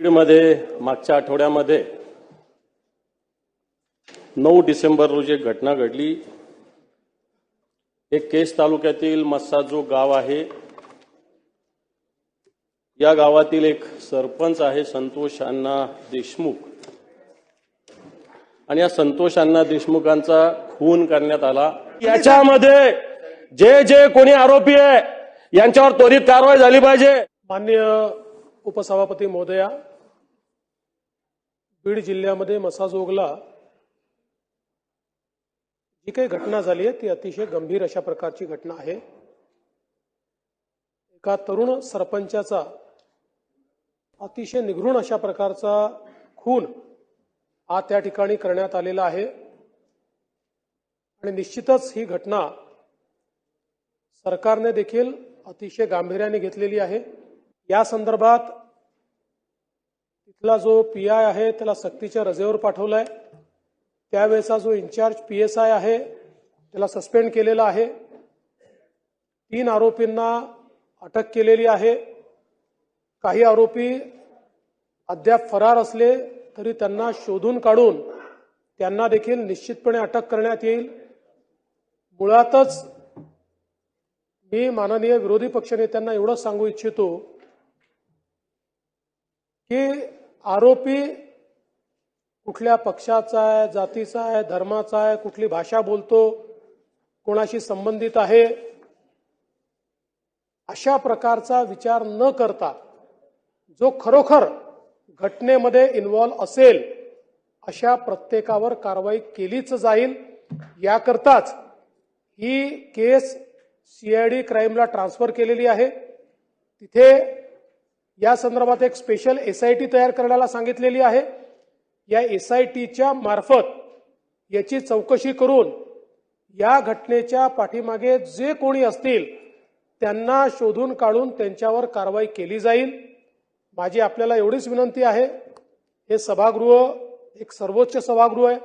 बीडमध्ये मागच्या आठवड्यामध्ये नऊ डिसेंबर रोजी एक घटना घडली. एक केस तालुक्यातील मस्सा जो गाव आहे. या गावातील एक सरपंच आहे संतोष अण्णा देशमुख. आणि या संतोष अण्णा देशमुखांचा खून करण्यात आला. याच्यामध्ये जे जे कोणी आरोपी आहे यांच्यावर त्वरित कारवाई झाली पाहिजे. मान्य उपसभापती महोदया बीड जिल्ह्यामध्ये मसाजोगला जी काही घटना झाली आहे ती अतिशय गंभीर अशा प्रकारची घटना आहे. एका तरुण सरपंचाचा अतिशय निघृण अशा प्रकारचा खून हा त्या ठिकाणी करण्यात आलेला आहे. आणि निश्चितच ही घटना सरकारने देखील अतिशय गांभीर्याने घेतलेली आहे. या संदर्भात तिथला जो पी आय आहे त्याला सक्तीच्या रजेवर पाठवलाय. त्यावेळेचा जो इन्चार्ज पी एस आय आहे त्याला सस्पेंड केलेला आहे. तीन आरोपींना अटक केलेली आहे. काही आरोपी अद्याप फरार असले तरी त्यांना शोधून काढून त्यांना देखील निश्चितपणे अटक करण्यात येईल. मुळातच मी माननीय विरोधी पक्षनेत्यांना एवढंच सांगू इच्छितो की आरोपी कुठल्या पक्षाचा आहे जातीचा आहे धर्माचा आहे कुठली भाषा बोलतो कोणाशी संबंधित आहे अशा प्रकारचा विचार न करता जो खरोखर घटनेमध्ये इन्व्हॉल्व असेल अशा प्रत्येकावर कारवाई केलीच जाईल. याकरताच ही केस सीआयडी क्राईमला ट्रान्सफर केलेली आहे. तिथे या संदर्भात एक स्पेशल एसआयटी तयार करण्याला सांगितलेली आहे. या एसआयटीच्या मार्फत याची चौकशी करून या घटनेच्या पाठीमागे जे कोणी असतील त्यांना शोधून काढून त्यांच्यावर कारवाई केली जाईल. माझी आपल्याला एवढीच विनंती आहे. हे सभागृह एक सर्वोच्च सभागृह आहे.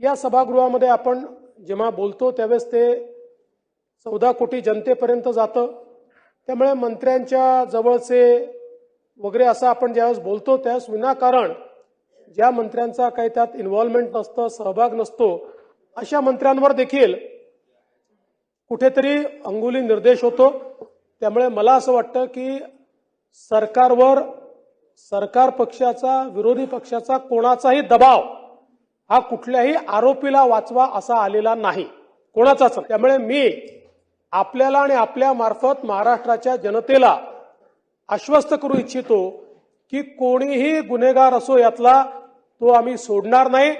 या सभागृहामध्ये आपण जेव्हा बोलतो त्यावेळेस ते चौदा कोटी जनतेपर्यंत जातं. त्यामुळे मंत्र्यांच्या जवळचे वगैरे असं आपण ज्यावेळेस बोलतो त्यावेळेस विनाकारण ज्या मंत्र्यांचा काही त्यात इन्व्हॉल्वमेंट नसतं सहभाग नसतो अशा मंत्र्यांवर देखील कुठेतरी अंगुली निर्देश होतो. त्यामुळे मला असं वाटतं की सरकारवर सरकार पक्षाचा विरोधी पक्षाचा कोणाचाही दबाव हा कुठल्याही आरोपीला वाचवा असा आलेला नाही. कोणाचाच त्यामुळे मी आपल्याला आणि आपल्या मार्फत महाराष्ट्राच्या जनतेला आश्वस्त करू इच्छितो की कोणीही गुन्हेगार असो यातला तो आम्ही सोडणार नाही.